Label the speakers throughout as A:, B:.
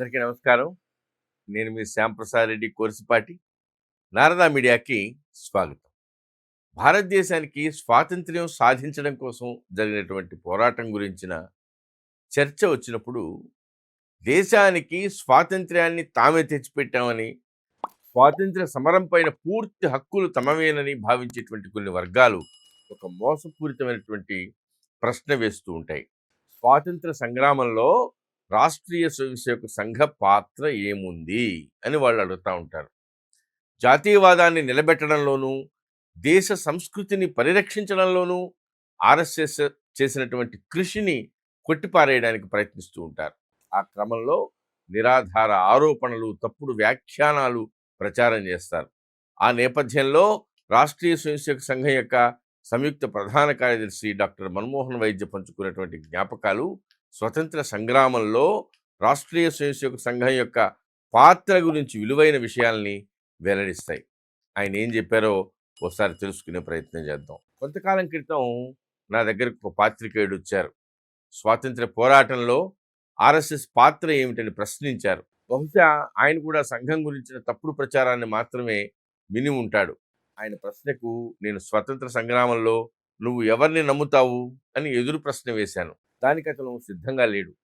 A: అందరికీ నమస్కారం. నేను మీ శ్యాంప్రసాద్ రెడ్డి కోర్సుపాటి. నారదా మీడియాకి స్వాగతం. భారతదేశానికి స్వాతంత్ర్యం సాధించడం కోసం జరిగినటువంటి పోరాటం గురించిన చర్చ వచ్చినప్పుడు దేశానికి స్వాతంత్ర్యాన్ని తామే తెచ్చిపెట్టామని స్వాతంత్ర్య సమరం పైన పూర్తి హక్కులు తమవేనని భావించేటువంటి కొన్ని వర్గాలు ఒక మోసపూరితమైనటువంటి ప్రశ్న వేస్తూ ఉంటాయి. స్వాతంత్ర సంగ్రామంలో రాష్ట్రీయ స్వయంసేవక సంఘ పాత్ర ఏముంది? అని వాళ్ళు అడుగుతూ ఉంటారు. జాతీయవాదాన్ని నిలబెట్టడంలోనూ దేశ సంస్కృతిని పరిరక్షించడంలోనూ ఆర్ఎస్ఎస్ చేసినటువంటి కృషిని కొట్టిపారేయడానికి ప్రయత్నిస్తూ ఉంటారు. ఆ క్రమంలో నిరాధార ఆరోపణలు తప్పుడు వ్యాఖ్యానాలు ప్రచారం చేస్తారు. ఆ నేపథ్యంలో రాష్ట్రీయ స్వయంసేవక సంఘం యొక్క సంయుక్త ప్రధాన కార్యదర్శి డాక్టర్ మన్మోహన్ వైద్య పంచుకున్నటువంటి జ్ఞాపకాలు స్వతంత్ర సంగ్రామంలో రాష్ట్రీయ స్వయంసేవక సంఘం యొక్క పాత్ర గురించి విలువైన విషయాల్ని వెల్లడిస్తాయి. ఆయన ఏం చెప్పారో ఒకసారి తెలుసుకునే ప్రయత్నం చేద్దాం. కొంతకాలం క్రితం నా దగ్గరకు ఒక పాత్రికేయుడు వచ్చారు. స్వాతంత్ర పోరాటంలో ఆర్ఎస్ఎస్ పాత్ర ఏమిటని ప్రశ్నించారు. బహుశా ఆయన కూడా సంఘం గురించిన తప్పుడు ప్రచారాన్ని మాత్రమే విని ఉంటాడు. ఆయన ప్రశ్నకు నేను స్వతంత్ర సంగ్రామంలో నువ్వు ఎవరిని నమ్ముతావు? అని ఎదురు ప్రశ్న వేశాను. దానికి అతను సిద్ధంగా లేడు.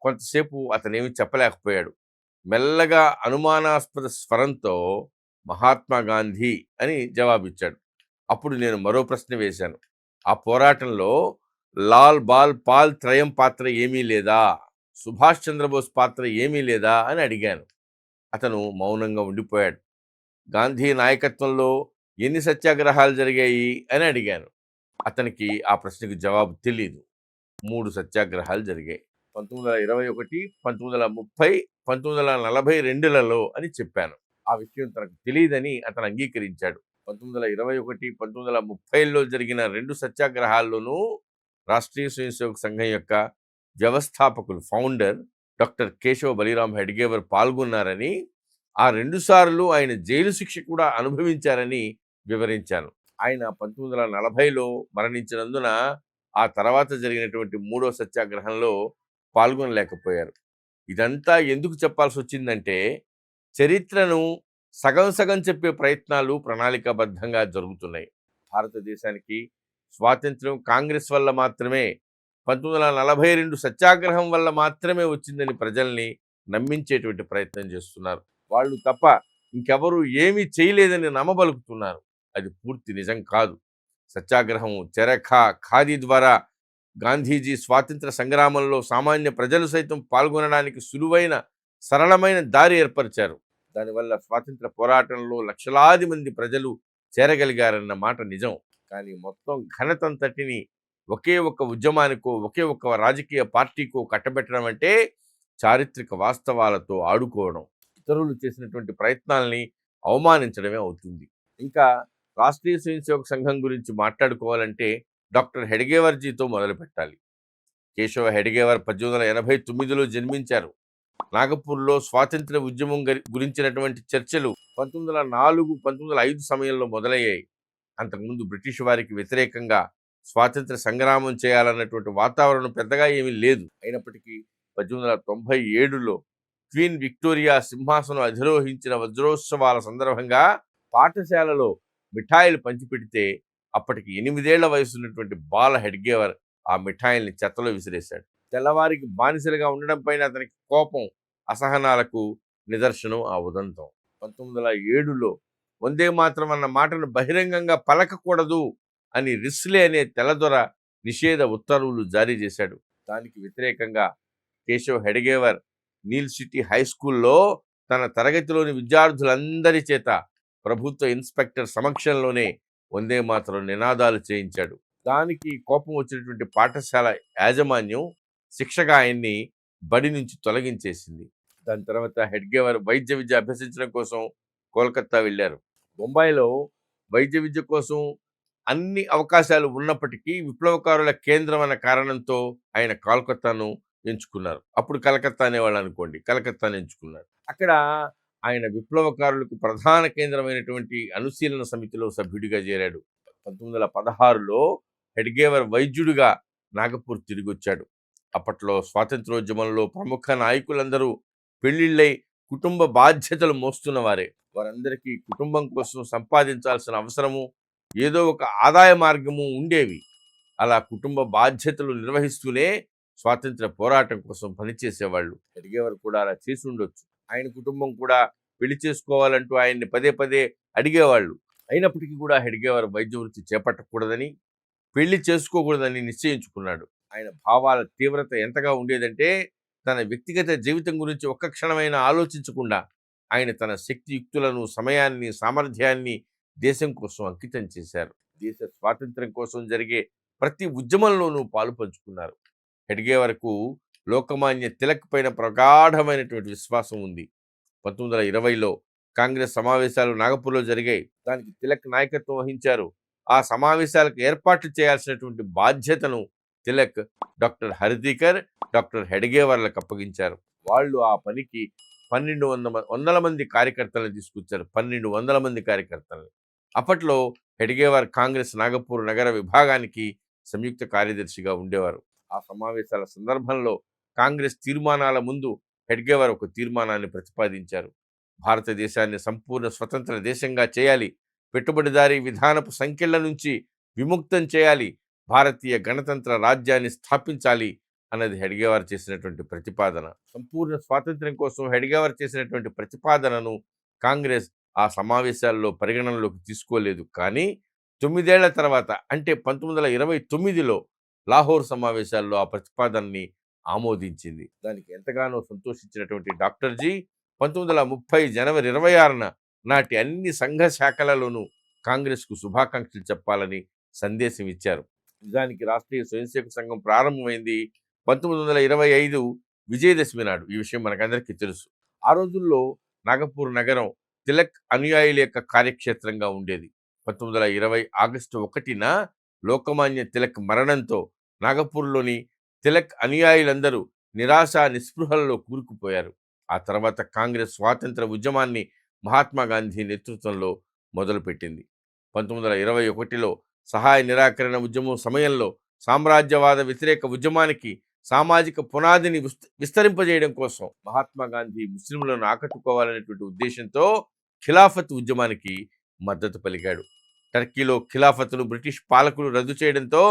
A: కొంతసేపు అతనేమి చెప్పలేకపోయాడు. మెల్లగా అనుమానాస్పద స్వరంతో మహాత్మా గాంధీ అని జవాబిచ్చాడు. అప్పుడు నేను మరో ప్రశ్న వేశాను. ఆ పోరాటంలో లాల్ బాల్ పాల్ త్రయం పాత్ర ఏమీ లేదా? సుభాష్ చంద్రబోస్ పాత్ర ఏమీ లేదా? అని అడిగాను. అతను మౌనంగా ఉండిపోయాడు. గాంధీ నాయకత్వంలో ఎన్ని సత్యాగ్రహాలు జరిగాయి? అని అడిగాను. అతనికి ఆ ప్రశ్నకు జవాబు తెలియదు మూడు సత్యాగ్రహాలు జరిగాయి. పంతొమ్మిది వందల ఇరవై ఒకటి పంతొమ్మిది వందల ముప్పై పంతొమ్మిది వందల నలభై రెండులలో అని చెప్పాను. ఆ విషయం తనకు తెలియదని అతను అంగీకరించాడు. పంతొమ్మిది వందల ఇరవై ఒకటి పంతొమ్మిది వందల ముప్పైలో జరిగిన రెండు సత్యాగ్రహాల్లోనూ రాష్ట్రీయ స్వయంసేవక సంఘం యొక్క వ్యవస్థాపకులు ఫౌండర్ డాక్టర్ కేశవ బలిరామ్ హెడ్గేవర్ పాల్గొన్నారని ఆ రెండుసార్లు ఆయన జైలు శిక్ష కూడా అనుభవించారని వివరించాను. ఆయన పంతొమ్మిది వందల నలభైలో మరణించినందున ఆ తర్వాత జరిగినటువంటి మూడో సత్యాగ్రహంలో పాల్గొనలేకపోయారు. ఇదంతా ఎందుకు చెప్పాల్సి వచ్చిందంటే చరిత్రను సగం సగం చెప్పే ప్రయత్నాలు ప్రణాళికాబద్ధంగా జరుగుతున్నాయి. భారతదేశానికి స్వాతంత్ర్యం కాంగ్రెస్ వల్ల మాత్రమే పంతొమ్మిది వందల నలభై రెండు సత్యాగ్రహం వల్ల మాత్రమే వచ్చిందని ప్రజల్ని నమ్మించేటువంటి ప్రయత్నం చేస్తున్నారు. వాళ్ళు తప్ప ఇంకెవరు ఏమీ చేయలేదని నమ్మబలుకుతున్నారు. అది పూర్తి నిజం కాదు. సత్యాగ్రహం చెరఖా ఖాదీ ద్వారా గాంధీజీ స్వాతంత్ర సంగ్రామంలో సామాన్య ప్రజలు సైతం పాల్గొనడానికి సులువైన సరళమైన దారి ఏర్పరిచారు. దానివల్ల స్వాతంత్ర పోరాటంలో లక్షలాది మంది ప్రజలు చేరగలిగారన్న మాట నిజం. కానీ మొత్తం ఘనతంతటిని ఒకే ఒక్క ఉద్యమానికో ఒకే ఒక్క రాజకీయ పార్టీకో కట్టబెట్టడం అంటే చారిత్రక వాస్తవాలతో ఆడుకోవడం. ఇతరులు చేసినటువంటి ప్రయత్నాల్ని అవమానించడమే అవుతుంది. ఇంకా రాష్ట్రీయ స్వయంసేవక సంఘం గురించి మాట్లాడుకోవాలంటే డాక్టర్ హెడ్గేవర్జీతో మొదలు పెట్టాలి. కేశవ హెడ్గేవర్ పద్దెనిమిది వందల ఎనభై తొమ్మిదిలో జన్మించారు. నాగపూర్లో స్వాతంత్ర ఉద్యమం గురించినటువంటి చర్చలు పంతొమ్మిది వందల నాలుగు పంతొమ్మిది వందల ఐదు సమయంలో మొదలయ్యాయి. అంతకుముందు బ్రిటిష్ వారికి వ్యతిరేకంగా స్వాతంత్ర సంగ్రామం చేయాలన్నటువంటి వాతావరణం పెద్దగా ఏమీ లేదు. అయినప్పటికీ పద్దెనిమిది వందల తొంభై ఏడులో క్వీన్ విక్టోరియా సింహాసనం అధిరోహించిన వజ్రోత్సవాల సందర్భంగా పాఠశాలలో మిఠాయిలు పంచిపెడితే అప్పటికి ఎనిమిదేళ్ళ వయసు ఉన్నటువంటి బాల హెడ్గేవర్ ఆ మిఠాయిల్ని చెత్తలో విసిరేశాడు. తెల్లవారికి బానిసలుగా ఉండడం పైన అతనికి కోపం అసహనాలకు నిదర్శనం ఆ ఉదంతం. పంతొమ్మిది వందల ఏడులో వందే మాత్రం అన్న మాటను బహిరంగంగా పలకకూడదు అని రిస్లే అనే తెల్లదొర నిషేధ ఉత్తర్వులు జారీ చేశాడు. దానికి వ్యతిరేకంగా Keshav Hedgewar Neil City high స్కూల్లో తన తరగతిలోని విద్యార్థులందరి చేత ప్రభుత్వ ఇన్స్పెక్టర్ సమక్షంలోనే వందే మాత్రం నినాదాలు చేయించాడు. దానికి కోపం వచ్చినటువంటి పాఠశాల యాజమాన్యం శిక్షగా ఆయన్ని బడి నుంచి తొలగించేసింది. దాని తర్వాత హెడ్గేవర్ వైద్య విద్య అభ్యసించడం కోసం కోల్కత్తా వెళ్ళారు. బొంబాయిలో వైద్య విద్య కోసం అన్ని అవకాశాలు ఉన్నప్పటికీ విప్లవకారుల కేంద్రం అన్న కారణంతో ఆయన కోల్కత్తాను ఎంచుకున్నారు. అప్పుడు కలకత్తా అనేవాళ్ళు అనుకోండి కలకత్తాను ఎంచుకున్నారు. అక్కడ ఆయన విప్లవకారులకు ప్రధాన కేంద్రమైనటువంటి అనుశీలన సమితిలో సభ్యుడిగా చేరాడు. పంతొమ్మిది వందల పదహారులో హెడ్గేవర్ వైద్యుడిగా నాగపూర్ తిరిగి వచ్చాడు అప్పట్లో స్వాతంత్రోద్యమంలో ప్రముఖ నాయకులందరూ పెళ్ళిళ్ళై కుటుంబ బాధ్యతలు మోస్తున్న వారే వారందరికీ కుటుంబం కోసం సంపాదించాల్సిన అవసరము ఏదో ఒక ఆదాయ మార్గము ఉండేవి. అలా కుటుంబ బాధ్యతలు నిర్వహిస్తూనే స్వాతంత్ర పోరాటం కోసం పనిచేసేవాళ్ళు. హెడ్గేవర్ కూడా అలా చేసి ఉండొచ్చు. ఆయన కుటుంబం కూడా పెళ్ళి చేసుకోవాలంటూ ఆయన్ని పదే పదే అడిగేవాళ్ళు. అయినప్పటికీ కూడా హెడ్గేవారు వైద్య వృత్తి చేపట్టకూడదని పెళ్ళి చేసుకోకూడదని నిశ్చయించుకున్నాడు. ఆయన భావాల తీవ్రత ఎంతగా ఉండేదంటే తన వ్యక్తిగత జీవితం గురించి ఒక్క క్షణమైనా ఆలోచించకుండా ఆయన తన శక్తియుక్తులను సమయాన్ని సామర్థ్యాన్ని దేశం కోసం అంకితం చేశారు. దేశ స్వాతంత్రం కోసం జరిగే ప్రతి ఉద్యమంలోనూ పాలు పంచుకున్నారు. ఎడిగే వరకు లోకమాన్య తిలక్ పైన ప్రగాఢమైనటువంటి విశ్వాసం ఉంది. పంతొమ్మిది వందల ఇరవైలో కాంగ్రెస్ సమావేశాలు నాగపూర్లో జరిగాయి. దానికి తిలక్ నాయకత్వం వహించారు. ఆ సమావేశాలకు ఏర్పాట్లు చేయాల్సినటువంటి బాధ్యతను తిలక్ డాక్టర్ హరిదీకర్ డాక్టర్ హెడ్గేవర్లకు అప్పగించారు. వాళ్ళు ఆ పనికి పన్నెండు వంద వందల మంది కార్యకర్తలను తీసుకొచ్చారు. పన్నెండు వందల మంది కార్యకర్తలను. అప్పట్లో హెడ్గేవార్ కాంగ్రెస్ నాగపూర్ నగర విభాగానికి సంయుక్త కార్యదర్శిగా ఉండేవారు. ఆ సమావేశాల సందర్భంలో కాంగ్రెస్ తీర్మానాల ముందు హెడ్గేవార్ ఒక తీర్మానాన్ని ప్రతిపాదించారు. భారతదేశాన్ని సంపూర్ణ స్వతంత్ర దేశంగా చేయాలి. పెట్టుబడిదారీ విధానపు సంఖ్యల నుంచి విముక్తం చేయాలి. భారతీయ గణతంత్ర రాజ్యాన్ని స్థాపించాలి అన్నది హెడ్గేవార్ చేసినటువంటి ప్రతిపాదన. సంపూర్ణ స్వాతంత్ర్యం కోసం హెడ్గేవార్ చేసినటువంటి ప్రతిపాదనను కాంగ్రెస్ ఆ సమావేశాల్లో పరిగణనలోకి తీసుకోలేదు. కానీ తొమ్మిదేళ్ళ తర్వాత అంటే పంతొమ్మిది వందల ఇరవై తొమ్మిదిలో లాహోర్ సమావేశాల్లో ఆ ప్రతిపాదనని ఆమోదించింది. దానికి ఎంతగానో సంతోషించినటువంటి డాక్టర్ జీ పంతొమ్మిది వందల ముప్పై జనవరి ఇరవై ఆరున నాటి అన్ని సంఘ శాఖలలోనూ కాంగ్రెస్కు శుభాకాంక్షలు చెప్పాలని సందేశం ఇచ్చారు. నిజానికి రాష్ట్రీయ స్వయంసేవక సంఘం ప్రారంభమైంది పంతొమ్మిది వందల ఇరవై ఐదు విజయదశమి నాడు. ఈ విషయం మనకందరికీ తెలుసు. ఆ రోజుల్లో నాగపూర్ నగరం తిలక్ అనుయాయుల యొక్క కార్యక్షేత్రంగా ఉండేది. పంతొమ్మిది వందల ఇరవై ఆగస్టు ఒకటిన లోకమాన్య తిలక్ మరణంతో నాగపూర్లోని తిలక్ అనుయాయులందరూ నిరాశ నిస్పృహలలో కూరుకుపోయారు. ఆ తర్వాత కాంగ్రెస్ స్వాతంత్ర ఉద్యమాన్ని మహాత్మాగాంధీ నేతృత్వంలో మొదలుపెట్టింది. పంతొమ్మిది వందల ఇరవై ఒకటిలో సహాయ నిరాకరణ ఉద్యమం సమయంలో సామ్రాజ్యవాద వ్యతిరేక ఉద్యమానికి సామాజిక పునాదిని విస్తరింపజేయడం కోసం మహాత్మాగాంధీ ముస్లింలను ఆకట్టుకోవాలనేటువంటి ఉద్దేశంతో ఖిలాఫత్ ఉద్యమానికి మద్దతు పలికాడు. టర్కీలో ఖిలాఫత్ను బ్రిటిష్ పాలకులు రద్దు చేయడంతో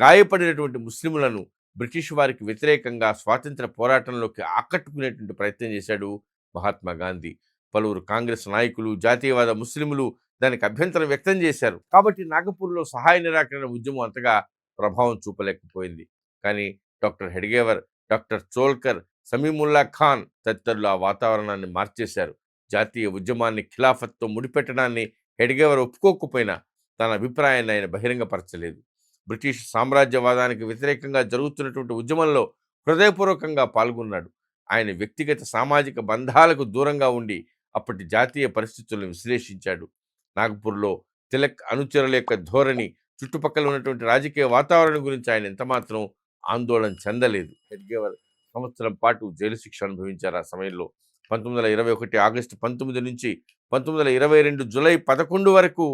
A: గాయపడినటువంటి ముస్లింలను బ్రిటిష్ వారికి వ్యతిరేకంగా స్వాతంత్ర పోరాటంలోకి ఆకట్టుకునేటువంటి ప్రయత్నం చేశాడు మహాత్మా గాంధీ. పలువురు కాంగ్రెస్ నాయకులు జాతీయవాద ముస్లింలు దానికి అభ్యంతరం వ్యక్తం చేశారు. కాబట్టి నాగపూర్లో సహాయ నిరాకరణ ఉద్యమం అంతగా ప్రభావం చూపలేకపోయింది. కానీ డాక్టర్ హెడ్గేవర్ డాక్టర్ చోల్కర్ సమీముల్లా ఖాన్ తదితరులు ఆ వాతావరణాన్ని మార్చేశారు. జాతీయ ఉద్యమాన్ని ఖిలాఫత్తో ముడిపెట్టడాన్ని హెడ్గేవర్ ఒప్పుకోకపోయినా తన అభిప్రాయాన్ని ఆయన బహిరంగపరచలేదు. బ్రిటిష్ సామ్రాజ్యవాదానికి వ్యతిరేకంగా జరుగుతున్నటువంటి ఉద్యమంలో హృదయపూర్వకంగా పాల్గొన్నాడు. ఆయన వ్యక్తిగత సామాజిక బంధాలకు దూరంగా ఉండి అప్పటి జాతీయ పరిస్థితులను విశ్లేషించాడు. నాగపూర్లో తిలక్ అనుచరుల యొక్క ధోరణి చుట్టుపక్కల ఉన్నటువంటి రాజకీయ వాతావరణం గురించి ఆయన ఎంతమాత్రం ఆందోళన చెందలేదు. హెడ్గేవర్ సంవత్సరం పాటు జైలు శిక్ష అనుభవించారు ఆ సమయంలో. పంతొమ్మిది వందల ఇరవై ఒకటి ఆగస్టు పంతొమ్మిది నుంచి పంతొమ్మిది వందల ఇరవై రెండు జూలై పదకొండు వరకు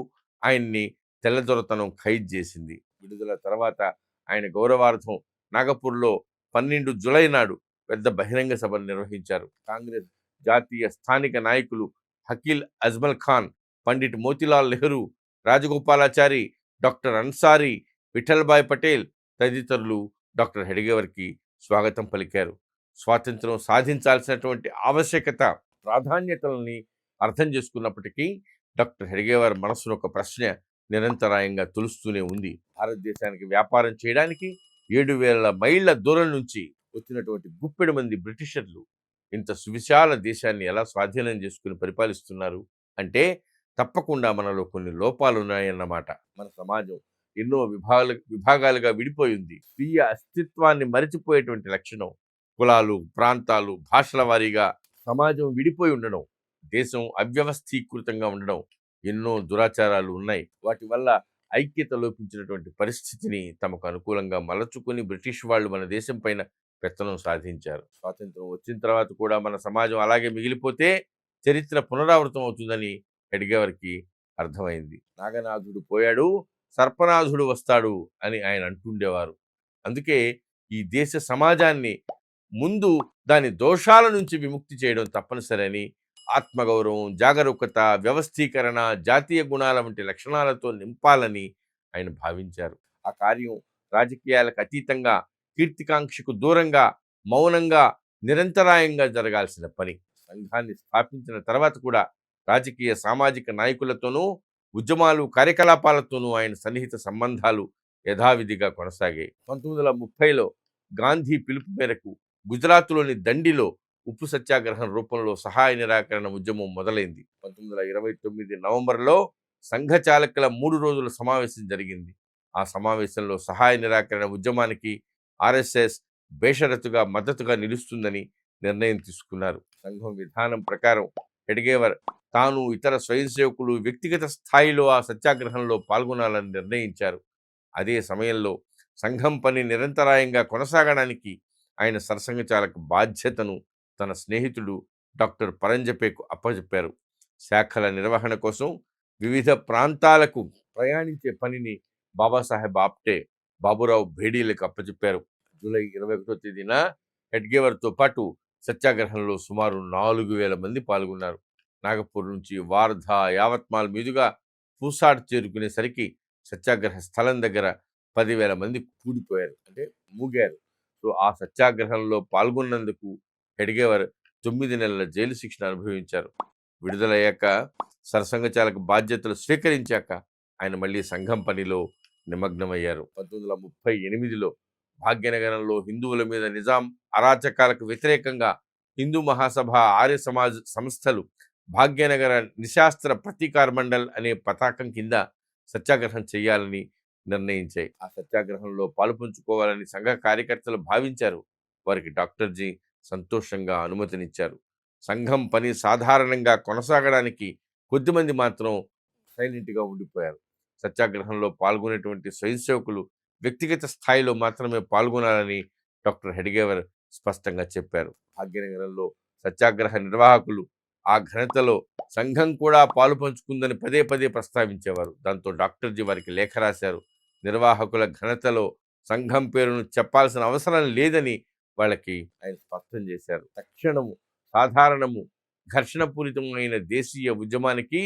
A: ఆయన్ని తెల్లదొరతనం ఖైదు చేసింది. విడుదల తర్వాత ఆయన గౌరవార్థం నాగపూర్లో పన్నెండు జూలై నాడు పెద్ద బహిరంగ సభను నిర్వహించారు. కాంగ్రెస్ జాతీయ స్థానిక నాయకులు హకీల్ అజ్మల్ ఖాన్ పండిట్ మోతిలాల్ నెహ్రూ రాజగోపాలాచారి డాక్టర్ అన్సారీ విఠల్భాయ్ పటేల్ తదితరులు డాక్టర్ హెడిగేవర్కి స్వాగతం పలికారు. స్వాతంత్రం సాధించాల్సినటువంటి ఆవశ్యకత ప్రాధాన్యతలని అర్థం చేసుకున్నప్పటికీ డాక్టర్ హెడిగేవారి మనసును ఒక ప్రశ్న నిరంతరాయంగా తులుస్తూనే ఉంది. భారతదేశానికి వ్యాపారం చేయడానికి ఏడు వేల మైళ్ళ దూరం నుంచి వచ్చినటువంటి గుప్పెడు మంది బ్రిటిషర్లు ఇంత సువిశాల దేశాన్ని ఎలా స్వాధీనం చేసుకుని పరిపాలిస్తున్నారు అంటే తప్పకుండా మనలో కొన్ని లోపాలు ఉన్నాయన్నమాట. మన సమాజం ఎన్నో విభాగాల విభాగాలుగా విడిపోయి ఉంది స్వీయ అస్తిత్వాన్ని మరిచిపోయేటువంటి లక్షణం కులాలు ప్రాంతాలు భాషల వారీగా సమాజం విడిపోయి ఉండడం దేశం అవ్యవస్థీకృతంగా ఉండడం ఎన్నో దురాచారాలు ఉన్నాయి. వాటి వల్ల ఐక్యత లోపించినటువంటి పరిస్థితిని తమకు అనుకూలంగా మలచుకొని బ్రిటిష్ వాళ్ళు మన దేశం పైన పెత్తనం సాధించారు. స్వాతంత్రం వచ్చిన తర్వాత కూడా మన సమాజం అలాగే మిగిలిపోతే చరిత్ర పునరావృతం అవుతుందని అడిగేవారికి అర్థమైంది. నాగనాథుడు పోయాడు సర్పనాథుడు వస్తాడు అని ఆయన అంటుండేవారు. అందుకే ఈ దేశ సమాజాన్ని ముందు దాని దోషాల నుంచి విముక్తి చేయడం తప్పనిసరని ఆత్మగౌరవం జాగరూకత వ్యవస్థీకరణ జాతీయ గుణాల వంటి లక్షణాలతో నింపాలని ఆయన భావించారు. ఆ కార్యం రాజకీయాలకు అతీతంగా కీర్తికాంక్షకు దూరంగా మౌనంగా నిరంతరాయంగా జరగాల్సిన పని. సంఘాన్ని స్థాపించిన తర్వాత కూడా రాజకీయ సామాజిక నాయకులతోనూ ఉద్యమాలు కార్యకలాపాలతోనూ ఆయన సన్నిహిత సంబంధాలు యథావిధిగా కొనసాగాయి. పంతొమ్మిది వందల ముప్పైలో గాంధీ పిలుపు మేరకు గుజరాత్లోని దండిలో ఉప్పు సత్యాగ్రహం రూపంలో సహాయ నిరాకరణ ఉద్యమం మొదలైంది. పంతొమ్మిది వందల ఇరవై తొమ్మిది నవంబర్లో సంఘ చాలకుల మూడు రోజుల సమావేశం జరిగింది. ఆ సమావేశంలో సహాయ నిరాకరణ ఉద్యమానికి ఆర్ఎస్ఎస్ బేషరతుగా మద్దతుగా నిలుస్తుందని నిర్ణయం తీసుకున్నారు. సంఘం విధానం ప్రకారం ఎడిగేవర్ తాను ఇతర స్వయం సేవకులు వ్యక్తిగత స్థాయిలో ఆ సత్యాగ్రహంలో పాల్గొనాలని నిర్ణయించారు. అదే సమయంలో సంఘం పని నిరంతరాయంగా కొనసాగడానికి ఆయన సరసంఘచాలక బాధ్యతను తన స్నేహితుడు డాక్టర్ పరంజపేకు అప్పచెప్పారు శాఖల నిర్వహణ కోసం వివిధ ప్రాంతాలకు ప్రయాణించే పనిని బాబాసాహెబ్ ఆప్టే బాబురావు భేడీలకు అప్పచెప్పారు జూలై ఇరవై ఒకటో తేదీన హెడ్గేవర్తో పాటు సత్యాగ్రహంలో సుమారు నాలుగు వేల మంది పాల్గొన్నారు. నాగపూర్ నుంచి వార్ధా యావత్మాల్ మీదుగా పూసాడ్ చేరుకునేసరికి సత్యాగ్రహ స్థలం దగ్గర పదివేల మంది కూడిపోయారు అంటే మూగారు. సో ఆ సత్యాగ్రహంలో పాల్గొన్నందుకు హెడ్గేవర్ తొమ్మిది నెలల జైలు శిక్షణ అనుభవించారు. విడుదలయ్యాక సరసంఘచాలక బాధ్యతలు స్వీకరించాక ఆయన మళ్ళీ సంఘం పనిలో నిమగ్నమయ్యారు. పంతొమ్మిది వందల ముప్పై ఎనిమిదిలో భాగ్యనగరంలో హిందువుల మీద నిజాం అరాచకాలకు వ్యతిరేకంగా హిందూ మహాసభ ఆర్య సమాజ్ సంస్థలు భాగ్యనగర నిశాస్త్ర ప్రతీకార మండల్ అనే పతాకం కింద సత్యాగ్రహం చేయాలని నిర్ణయించాయి. ఆ సత్యాగ్రహంలో పాలుపంచుకోవాలని సంఘ కార్యకర్తలు భావించారు. వారికి డాక్టర్ జీ సంతోషంగా అనుమతినిచ్చారు. సంఘం పని సాధారణంగా కొనసాగడానికి కొద్దిమంది మాత్రం సైలెంట్గా ఉండిపోయారు. సత్యాగ్రహంలో పాల్గొనేటువంటి స్వయంసేవకులు వ్యక్తిగత స్థాయిలో మాత్రమే పాల్గొనాలని డాక్టర్ హెడ్గేవర్ స్పష్టంగా చెప్పారు. భాగ్యనగరంలో సత్యాగ్రహ నిర్వాహకులు ఆ ఘనతలో సంఘం కూడా పాలు పంచుకుందని పదే పదే ప్రస్తావించేవారు. దాంతో డాక్టర్ జీ వారికి లేఖ రాశారు. నిర్వాహకుల ఘనతలో సంఘం పేరును చెప్పాల్సిన అవసరం లేదని వాళ్ళకి ఆయన స్పష్టం చేశారు. తక్షణము సాధారణము ఘర్షణపూరితమైన దేశీయ ఉద్యమానికి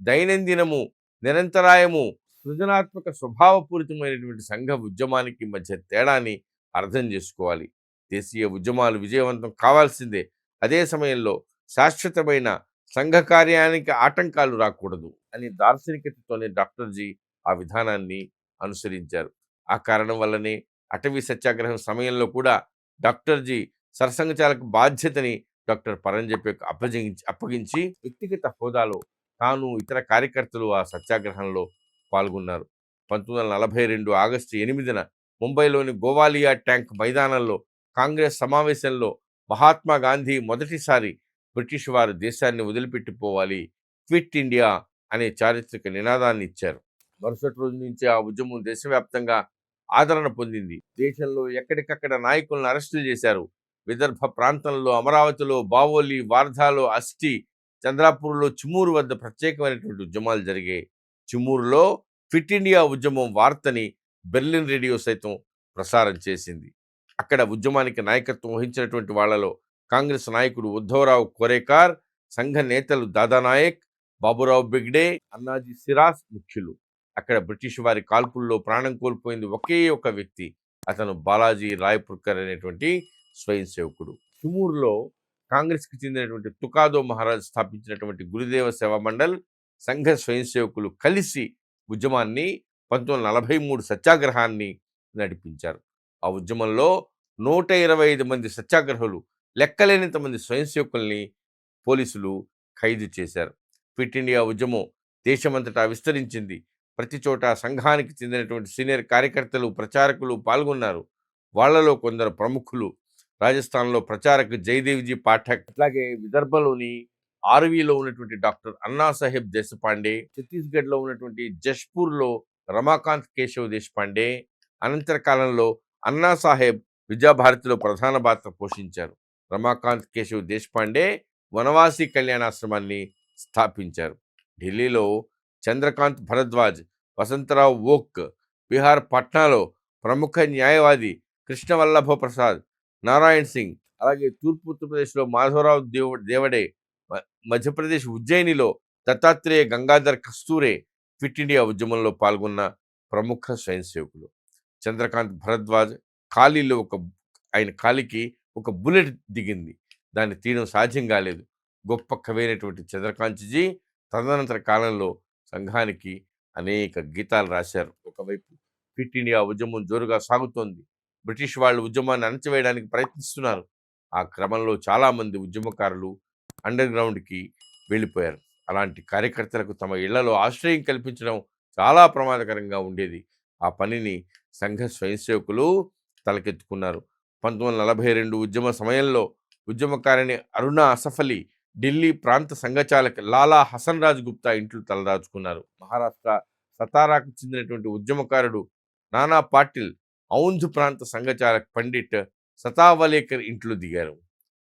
A: దైనందినము నిరంతరాయము సృజనాత్మక స్వభావపూరితమైనటువంటి సంఘ ఉద్యమానికి మధ్య తేడాని అర్థం చేసుకోవాలి. దేశీయ ఉద్యమాలు విజయవంతం కావాల్సిందే. అదే సమయంలో శాశ్వతమైన సంఘ కార్యానికి ఆటంకాలు రాకూడదు అని దార్శనికతతోనే డాక్టర్ జీ ఆ విధానాన్ని అనుసరించారు. ఆ కారణం వల్లనే అటవీ సత్యాగ్రహం సమయంలో కూడా డాక్టర్ జీ సరసంఘచాలకు బాధ్యతని డాక్టర్ పరంజపేకు అప్పగించి అప్పగించి వ్యక్తిగత హోదాలో తాను ఇతర కార్యకర్తలు ఆ సత్యాగ్రహంలో పాల్గొన్నారు. పంతొమ్మిది వందల నలభై రెండు ఆగస్టు ఎనిమిదిన ముంబైలోని గోవాలియా ట్యాంక్ మైదానంలో కాంగ్రెస్ సమావేశంలో మహాత్మా గాంధీ మొదటిసారి బ్రిటిష్ వారు దేశాన్ని వదిలిపెట్టిపోవాలి క్విట్ ఇండియా అనే చారిత్రక నినాదాన్ని ఇచ్చారు. మరుసటి రోజు నుంచి ఆ ఉద్యమం దేశవ్యాప్తంగా ఆదరణ పొందింది. దేశంలో ఎక్కడికక్కడ నాయకులను అరెస్టులు చేశారు. విదర్భ ప్రాంతంలో అమరావతిలో బావోలి వార్ధాలో అస్టి చంద్రాపూర్లో చిమూరు వద్ద ప్రత్యేకమైనటువంటి ఉద్యమాలు జరిగాయి. చిమూరులో ఫిట్ ఇండియా ఉద్యమం వార్తని బెర్లిన్ రేడియో సైతం ప్రసారం చేసింది. అక్కడ ఉద్యమానికి నాయకత్వం వహించినటువంటి వాళ్ళలో కాంగ్రెస్ నాయకుడు ఉద్ధవరావు కోరేకార్ సంఘ నేతలు దాదానాయక్ బాబురావు బిగ్డే అన్నాజీ సిరాస్ ముఖ్యులు. అక్కడ బ్రిటిష్ వారి కాల్పుల్లో ప్రాణం కోల్పోయింది ఒకే ఒక వ్యక్తి. అతను బాలాజీ రాయ్పుర్కర్ అనేటువంటి స్వయం సేవకుడు. చిమూరులో కాంగ్రెస్కి చెందినటువంటి తుకాదో మహారాజ్ స్థాపించినటువంటి గురుదేవ సేవా మండల్ సంఘ స్వయం సేవకులు కలిసి ఉద్యమాన్ని పంతొమ్మిది నలభై మూడు సత్యాగ్రహాన్ని నడిపించారు. ఆ ఉద్యమంలో నూట ఇరవై ఐదు మంది సత్యాగ్రహులు లెక్కలేనంత మంది స్వయం సేవకుల్ని పోలీసులు ఖైదు చేశారు. ఫిట్ ఇండియా ఉద్యమం దేశమంతటా విస్తరించింది. ప్రతి చోట సంఘానికి చెందినటువంటి సీనియర్ కార్యకర్తలు ప్రచారకులు పాల్గొన్నారు. వాళ్ళలో కొందరు ప్రముఖులు. రాజస్థాన్లో ప్రచారక జయదేవ్జీ పాఠక్ అట్లాగే విదర్భలోని ఆర్వీలో ఉన్నటువంటి డాక్టర్ అన్నా సాహెబ్ దేశపాండే ఛత్తీస్గఢ్లో ఉన్నటువంటి జష్పూర్లో రమాకాంత్ కేశవ్ దేశపాండే అనంతర కాలంలో అన్నా సాహెబ్ విద్యాభారతిలో ప్రధాన పాత్ర పోషించారు. రమాకాంత్ కేశవ్ దేశపాండే వనవాసి కళ్యాణాశ్రమాన్ని స్థాపించారు. ఢిల్లీలో చంద్రకాంత్ భరద్వాజ్ వసంతరావు ఓక్ బీహార్ పట్నాలో ప్రముఖ న్యాయవాది కృష్ణవల్లభ ప్రసాద్ నారాయణ్ సింగ్ అలాగే తూర్పు ఉత్తరప్రదేశ్లో మాధవరావు దేవ దేవడే మధ్యప్రదేశ్ ఉజ్జయినిలో దత్తాత్రేయ గంగాధర్ కస్తూరే ఫిట్ ఇండియా ఉద్యమంలో పాల్గొన్న ప్రముఖ స్వయం సేవకులు చంద్రకాంత్ భరద్వాజ్ ఖాళీలో ఒక ఆయన ఖాళీకి ఒక బుల్లెట్ దిగింది. దాన్ని తీయడం సాధ్యం కాలేదు. గొప్ప కవైనటువంటి చంద్రకాంత్జీ తదనంతర కాలంలో సంఘానికి అనేక గీతాలు రాశారు. ఒకవైపు ఫిట్ ఇండియా ఉద్యమం జోరుగా సాగుతోంది. బ్రిటిష్ వాళ్ళు ఉద్యమాన్ని అణచివేయడానికి ప్రయత్నిస్తున్నారు. ఆ క్రమంలో చాలామంది ఉద్యమకారులు అండర్ గ్రౌండ్కి వెళ్ళిపోయారు. అలాంటి కార్యకర్తలకు తమ ఇళ్ళలో ఆశ్రయం కల్పించడం చాలా ప్రమాదకరంగా ఉండేది. ఆ పనిని సంఘ స్వయంసేవకులు తలకెత్తుకున్నారు. పంతొమ్మిది వందల నలభై రెండు ఉద్యమ సమయంలో ఉద్యమకారిణి అరుణ అసఫలి ఢిల్లీ ప్రాంత సంఘచాలక లాలా హసన్ రాజ్ గుప్తా ఇంట్లో తలదాచుకున్నారు. మహారాష్ట్ర సతారాకు చెందినటువంటి ఉద్యమకారుడు నానా పాటిల్ ఔంధ్ ప్రాంత సంఘచాలక్ పండిట్ సతావలేకర్ ఇంట్లో దిగారు.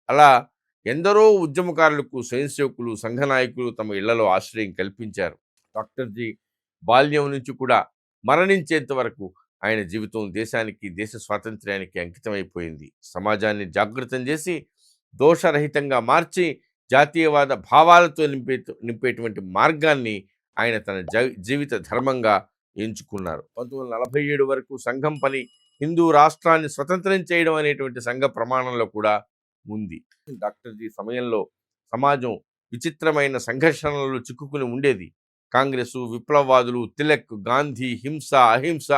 A: అలా ఎందరో ఉద్యమకారులకు స్వయం సేవకులు సంఘ నాయకులు తమ ఇళ్ళలో ఆశ్రయం కల్పించారు. డాక్టర్ జీ. బాల్యం నుంచి కూడా మరణించేంత వరకు ఆయన జీవితం దేశానికి దేశ స్వాతంత్ర్యానికి అంకితమైపోయింది. సమాజాన్ని జాగృతం చేసి దోషరహితంగా మార్చి జాతీయవాద భావాలతో నింపే నింపేటువంటి మార్గాన్ని ఆయన తన జీవిత ధర్మంగా ఎంచుకున్నారు. పంతొమ్మిది వందల నలభై ఏడు వరకు సంఘం పని హిందూ రాష్ట్రాన్ని స్వతంత్రం చేయడం అనేటువంటి సంఘ ప్రమాణంలో కూడా ఉంది. డాక్టర్ జీ సమయంలో సమాజం విచిత్రమైన సంఘర్షణలలో చిక్కుకుని ఉండేది. కాంగ్రెస్ విప్లవవాదులు తిలక్ గాంధీ హింస అహింస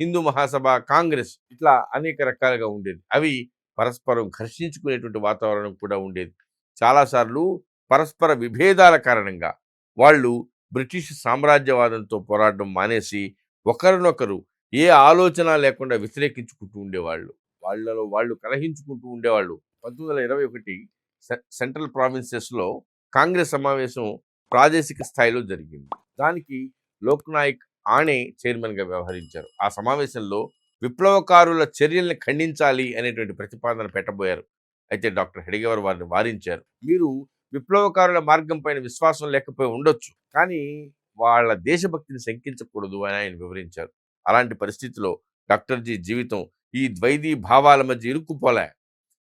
A: హిందూ మహాసభ కాంగ్రెస్ ఇట్లా అనేక రకాలుగా ఉండేది. అవి పరస్పరం ఘర్షించుకునేటువంటి వాతావరణం కూడా ఉండేది. చాలాసార్లు పరస్పర విభేదాల కారణంగా వాళ్ళు బ్రిటిష్ సామ్రాజ్యవాదంతో పోరాడడం మానేసి ఒకరినొకరు ఏ ఆలోచన లేకుండా వ్యతిరేకించుకుంటూ ఉండేవాళ్ళు. వాళ్ళలో వాళ్ళు కలహించుకుంటూ ఉండేవాళ్ళు. పంతొమ్మిది వందల ఇరవై ఒకటి సె- సెంట్రల్ ప్రావిన్సెస్లో కాంగ్రెస్ సమావేశం ప్రాదేశిక స్థాయిలో జరిగింది. దానికి లోక్నాయక్ ఆణే చైర్మన్గా వ్యవహరించారు. ఆ సమావేశంలో విప్లవకారుల చర్యల్ని ఖండించాలి అనేటువంటి ప్రతిపాదన పెట్టబోయారు. అయితే డాక్టర్ హెడిగవర్ వారిని వారించారు. మీరు విప్లవకారుల మార్గం పైన విశ్వాసం లేకపోయి ఉండొచ్చు. కానీ వాళ్ళ దేశభక్తిని శంకించకూడదు అని ఆయన వివరించారు. అలాంటి పరిస్థితిలో డాక్టర్ జీ జీవితం ఈ ద్వైదీ భావాల మధ్య ఇరుక్కుపోలే.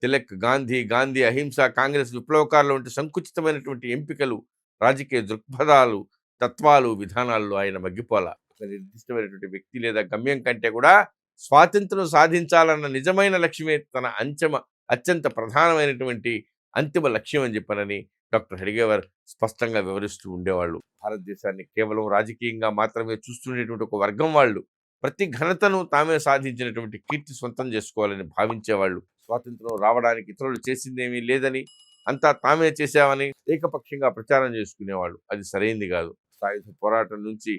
A: తిలక్ గాంధీ గాంధీ అహింస కాంగ్రెస్ విప్లవకారులు వంటి సంకుచితమైనటువంటి ఎంపికలు రాజకీయ దృక్పథాలు తత్వాలు విధానాల్లో ఆయన మగ్గిపోల. ఒక నిర్దిష్టమైనటువంటి వ్యక్తి లేదా గమ్యం కంటే కూడా స్వాతంత్రం సాధించాలన్న నిజమైన లక్ష్యమే తన అంచమ అత్యంత ప్రధానమైనటువంటి అంతిమ లక్ష్యం అని చెప్పనని డాక్టర్ హెడిగేవర్ స్పష్టంగా వివరిస్తూ ఉండేవాళ్ళు. భారతదేశాన్ని కేవలం రాజకీయంగా మాత్రమే చూస్తుండేటువంటి ఒక వర్గం వాళ్ళు ప్రతి ఘనతను తామే సాధించినటువంటి కీర్తి సొంతం చేసుకోవాలని భావించేవాళ్ళు. స్వాతంత్రం రావడానికి ఇతరులు చేసిందేమీ లేదని అంతా తామే చేశామని ఏకపక్షంగా ప్రచారం చేసుకునేవాళ్ళు. అది సరైంది కాదు. సాయుధ పోరాటం నుంచి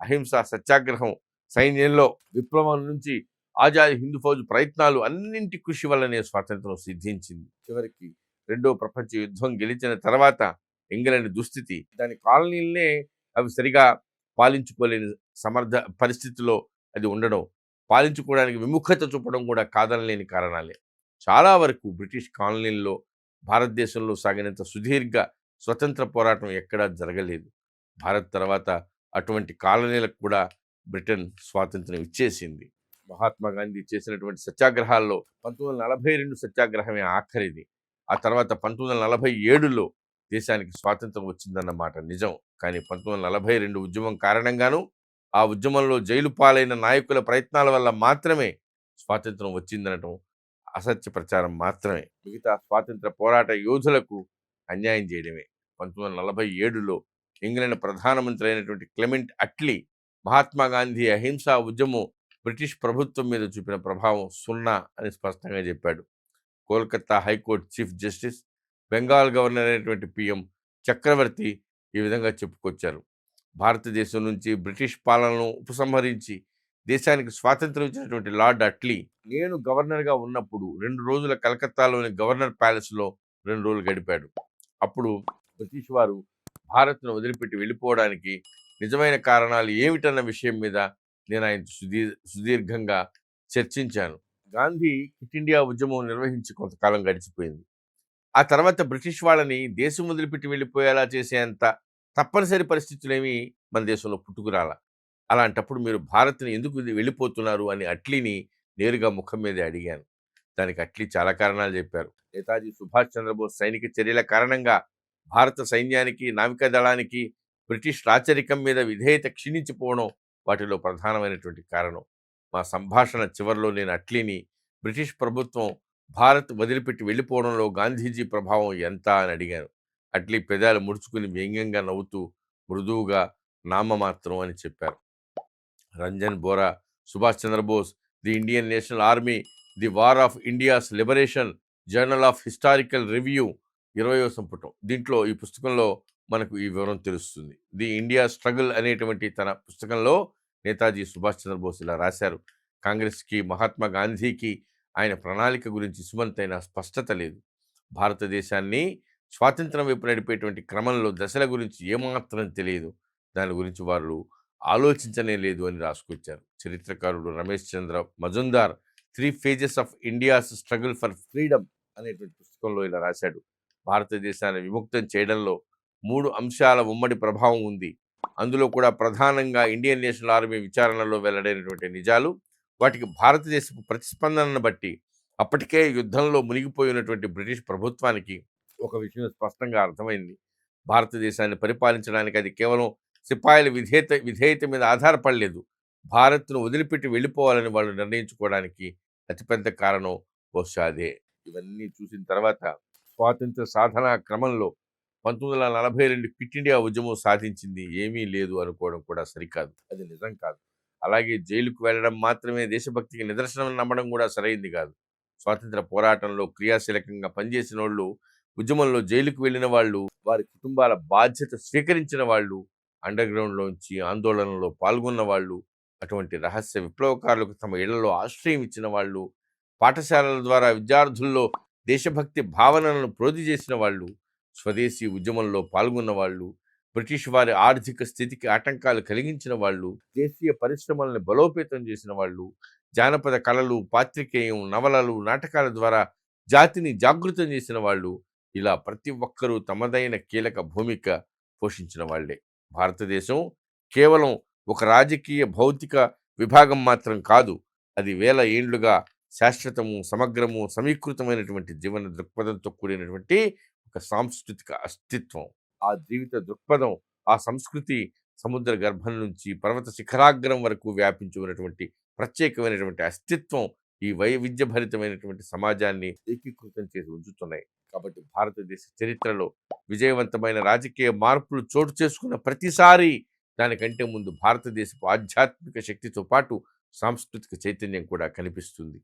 A: అహింస సత్యాగ్రహం సైన్యంలో విప్లవం నుంచి ఆజాద్ హిందూ ఫౌజ్ ప్రయత్నాలు అన్నింటి కృషి వల్లనే స్వాతంత్రం సిద్ధించింది. చివరికి రెండో ప్రపంచ యుద్ధం గెలిచిన తర్వాత ఇంగ్లాండ్ దుస్థితి దాని కాలనీలనే అవి సరిగా పాలించుకోలేని సమర్థ పరిస్థితిలో అది ఉండడం పాలించుకోవడానికి విముఖత చూపడం కూడా కాదనలేని కారణాలే. చాలా వరకు బ్రిటిష్ కాలనీల్లో భారతదేశంలో సాగినంత సుదీర్ఘ స్వతంత్ర పోరాటం ఎక్కడా జరగలేదు. భారత్ తర్వాత అటువంటి కాలనీలకు కూడా బ్రిటన్ స్వాతంత్రం ఇచ్చేసింది. మహాత్మా గాంధీ చేసినటువంటి సత్యాగ్రహాల్లో పంతొమ్మిది వందల నలభై రెండు సత్యాగ్రహమే ఆఖరిది. ఆ తర్వాత పంతొమ్మిది వందల నలభై ఏడులో దేశానికి స్వాతంత్రం వచ్చిందన్నమాట నిజం. కానీ పంతొమ్మిది వందల నలభై రెండు ఉద్యమం కారణంగాను ఆ ఉద్యమంలో జైలు పాలైన నాయకుల ప్రయత్నాల వల్ల మాత్రమే స్వాతంత్రం వచ్చిందనటం అసత్య ప్రచారం మాత్రమే. మిగతా స్వాతంత్ర పోరాట యోధులకు అన్యాయం చేయడమే. పంతొమ్మిది వందల నలభై ఏడులో ఇంగ్లాండ్ ప్రధానమంత్రి అయినటువంటి క్లెమెంట్ అట్లీ మహాత్మా గాంధీ అహింసా ఉద్యమం బ్రిటిష్ ప్రభుత్వం మీద చూపిన ప్రభావం సున్నా అని స్పష్టంగా చెప్పాడు. Kolkata high court chief justice Bengal governor అయినటువంటి పిఎం చక్రవర్తి ఈ విధంగా చెప్పుకొచ్చారు. భారతదేశం నుంచి బ్రిటిష్ పాలనను ఉపసంహరించి దేశానికి స్వాతంత్రం ఇచ్చినటువంటి లార్డ్ అట్లీ నేను గవర్నర్గా ఉన్నప్పుడు రెండు రోజుల కలకత్తాలోని గవర్నర్ ప్యాలెస్లో రెండు రోజులు గడిపాడు. అప్పుడు బ్రిటిష్ వారు భారత్ను వదిలిపెట్టి వెళ్ళిపోవడానికి నిజమైన కారణాలు ఏమిటన్న విషయం మీద నేను ఆయన సుదీర్ సుదీర్ఘంగా చర్చించాను. గాంధీ క్విట్ ఇండియా ఉద్యమం నిర్వహించి కొంతకాలం గడిచిపోయింది. ఆ తర్వాత బ్రిటిష్ వాళ్ళని దేశం వదిలిపెట్టి వెళ్ళిపోయేలా చేసేంత తప్పనిసరి పరిస్థితులేమీ మన దేశంలో పుట్టుకురాల. అలాంటప్పుడు మీరు భారత్ని ఎందుకు వెళ్ళిపోతున్నారు అని అట్లీని నేరుగా ముఖం మీదే అడిగాను. దానికి అట్లీ చాలా కారణాలు చెప్పారు. నేతాజీ సుభాష్ చంద్రబోస్ సైనిక చర్యల కారణంగా భారత సైన్యానికి నావికా దళానికి బ్రిటిష్ రాచరికం మీద విధేయత క్షీణించిపోవడం వాటిలో ప్రధానమైనటువంటి కారణం. మా సంభాషణ చివరిలో నేను అట్లీని బ్రిటిష్ ప్రభుత్వం భారత్ వదిలిపెట్టి వెళ్ళిపోవడంలో గాంధీజీ ప్రభావం ఎంత అని అడిగాను. అట్లీ పెదాలు ముడుచుకుని వ్యంగ్యంగా నవ్వుతూ మృదువుగా నామమాత్రం అని చెప్పారు. Ranjan Bora Subhash Chandra Bose the Indian National Army the war of India's liberation journal of historical review ఇరవయో సంపుటం. దీంట్లో ఈ పుస్తకంలో మనకు ఈ వివరం తెలుస్తుంది. ది ఇండియా స్ట్రగుల్ అనేటువంటి తన పుస్తకంలో నేతాజీ సుభాష్ చంద్రబోస్ ఇలా రాశారు. కాంగ్రెస్కి మహాత్మా గాంధీకి ఆయన ప్రణాళిక గురించి సుమంతైన స్పష్టత లేదు. భారతదేశాన్ని స్వాతంత్రం వైపు నడిపేటువంటి క్రమంలో దశల గురించి ఏమాత్రం తెలియదు. దాని గురించి వారు ఆలోచించనే లేదు అని రాసుకొచ్చారు. చరిత్రకారుడు Ramesh Chandra Majumdar three phases of India's struggle for freedom అనేటువంటి పుస్తకంలో ఇలా రాశాడు. భారతదేశాన్ని విముక్తం చేయడంలో మూడు అంశాల ఉమ్మడి ప్రభావం ఉంది. అందులో కూడా ప్రధానంగా ఇండియన్ నేషనల్ ఆర్మీ విచారణలో వెల్లడైనటువంటి నిజాలు వాటికి భారతదేశపు ప్రతిస్పందనను బట్టి అప్పటికే యుద్ధంలో మునిగిపోయినటువంటి బ్రిటిష్ ప్రభుత్వానికి ఒక విషయం స్పష్టంగా అర్థమైంది. భారతదేశాన్ని పరిపాలించడానికి అది కేవలం సిపాయిల విధేయత విధేయత మీద ఆధారపడలేదు. భారత్ను వదిలిపెట్టి వెళ్ళిపోవాలని వాళ్ళు నిర్ణయించుకోవడానికి అతిపెద్ద కారణం బహుశా అదే. ఇవన్నీ చూసిన తర్వాత స్వాతంత్ర సాధన క్రమంలో పంతొమ్మిది వందల నలభై రెండు క్విట్ ఇండియా ఉద్యమం సాధించింది. ఏమీ లేదు అనుకోవడం కూడా సరికాదు. అది నిజం కాదు. అలాగే జైలుకు వెళ్ళడం మాత్రమే దేశభక్తికి నిదర్శనం నమ్మడం కూడా సరైంది కాదు. స్వాతంత్ర పోరాటంలో క్రియాశీలకంగా పనిచేసిన వాళ్ళు ఉద్యమంలో జైలుకు వెళ్ళిన వాళ్ళు వారి కుటుంబాల బాధ్యత స్వీకరించిన వాళ్ళు అండర్ గ్రౌండ్లోంచి ఆందోళనలో పాల్గొన్న వాళ్ళు అటువంటి రహస్య విప్లవకారులకు తమ ఇళ్ళలో ఆశ్రయం ఇచ్చిన వాళ్ళు పాఠశాలల ద్వారా విద్యార్థుల్లో దేశభక్తి భావనలను ప్రోధి చేసిన వాళ్ళు స్వదేశీ ఉద్యమంలో పాల్గొన్న వాళ్ళు బ్రిటిష్ వారి ఆర్థిక స్థితికి ఆటంకాలు కలిగించిన వాళ్ళు దేశీయ పరిశ్రమలను బలోపేతం చేసిన వాళ్ళు జానపద కళలు పాత్రికేయం నవలలు నాటకాల ద్వారా జాతిని జాగృతం చేసిన వాళ్ళు ఇలా ప్రతి ఒక్కరూ తమదైన కీలక భూమిక పోషించిన వాళ్ళే. భారతదేశం కేవలం ఒక రాజకీయ భౌతిక విభాగం మాత్రం కాదు అది వేల ఏండ్లుగా శాశ్వతము సమగ్రము సమీకృతమైనటువంటి జీవన దృక్పథంతో కూడినటువంటి ఒక సాంస్కృతిక అస్తిత్వం ఆ జీవిత దృక్పథం ఆ సంస్కృతి సముద్ర గర్భం నుంచి పర్వత శిఖరాగ్రం వరకు వ్యాపించి ఉన్నటువంటి ప్రత్యేకమైనటువంటి అస్తిత్వం ఈ వైవిధ్యభరితమైనటువంటి సమాజాన్ని ఏకీకృతం చేసి ఉంచుతున్నాయి. కాబట్టి భారతదేశ చరిత్రలో విజయవంతమైన రాజకీయ మార్పులు చోటు చేసుకున్న ప్రతిసారి దానికంటే ముందు భారతదేశపు ఆధ్యాత్మిక శక్తితో పాటు సాంస్కృతిక చైతన్యం కూడా కనిపిస్తుంది.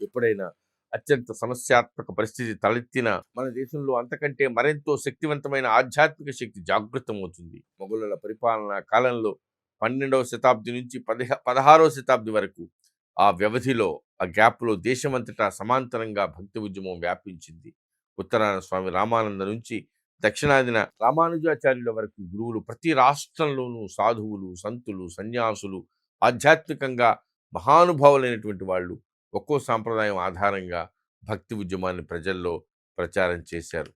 A: ఎప్పుడైనా అత్యంత సమస్యాత్మక పరిస్థితి తలెత్తిన మన దేశంలో అంతకంటే మరెంతో శక్తివంతమైన ఆధ్యాత్మిక శక్తి జాగృతమవుతుంది. మొఘలుల పరిపాలన కాలంలో పన్నెండవ శతాబ్ది నుంచి పదిహ పదహారవ శతాబ్ది వరకు ఆ వ్యవధిలో ఆ గ్యాప్లో దేశమంతటా సమాంతరంగా భక్తి ఉద్యమం వ్యాపించింది. ఉత్తరాన స్వామి రామానంద నుంచి దక్షిణాదిన రామానుజాచార్యుల వరకు గురువులు ప్రతి రాష్ట్రంలోనూ సాధువులు సంతులు సన్యాసులు ఆధ్యాత్మికంగా మహానుభావులైనటువంటి వాళ్ళు ఒక్కో సాంప్రదాయం ఆధారంగా భక్తి ఉద్యమాన్ని ప్రజల్లో ప్రచారం చేశారు.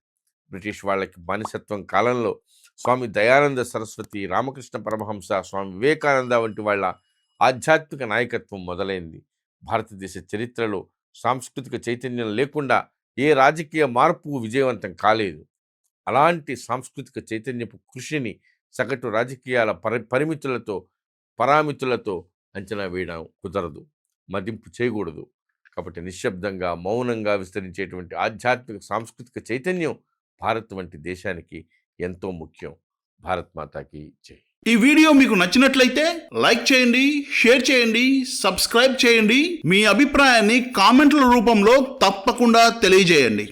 A: బ్రిటిష్ వాళ్ళకి బానిసత్వం కాలంలో స్వామి దయానంద సరస్వతి రామకృష్ణ పరమహంస స్వామి వివేకానంద వంటి వాళ్ళ ఆధ్యాత్మిక నాయకత్వం మొదలైంది. భారతదేశ చరిత్రలో సాంస్కృతిక చైతన్యం లేకుండా ఏ రాజకీయ మార్పు విజయవంతం కాలేదు. అలాంటి సాంస్కృతిక చైతన్యపు కృషిని సగటు రాజకీయాల పరి పరిమితులతో పరామితులతో అంచనా వేయడం కుదరదు. మదింపు చేయకూడదు. కాబట్టి నిశ్శబ్దంగా మౌనంగా విస్తరించేటువంటి ఆధ్యాత్మిక సాంస్కృతిక చైతన్యం భారత్ వంటి దేశానికి ఎంతో ముఖ్యం. భారత్ మాతాకి జై.
B: ఈ వీడియో మీకు నచ్చినట్లయితే లైక్ చేయండి షేర్ చేయండి సబ్స్క్రైబ్ చేయండి. మీ అభిప్రాయాన్ని కామెంట్ల రూపంలో తప్పకుండా తెలియజేయండి.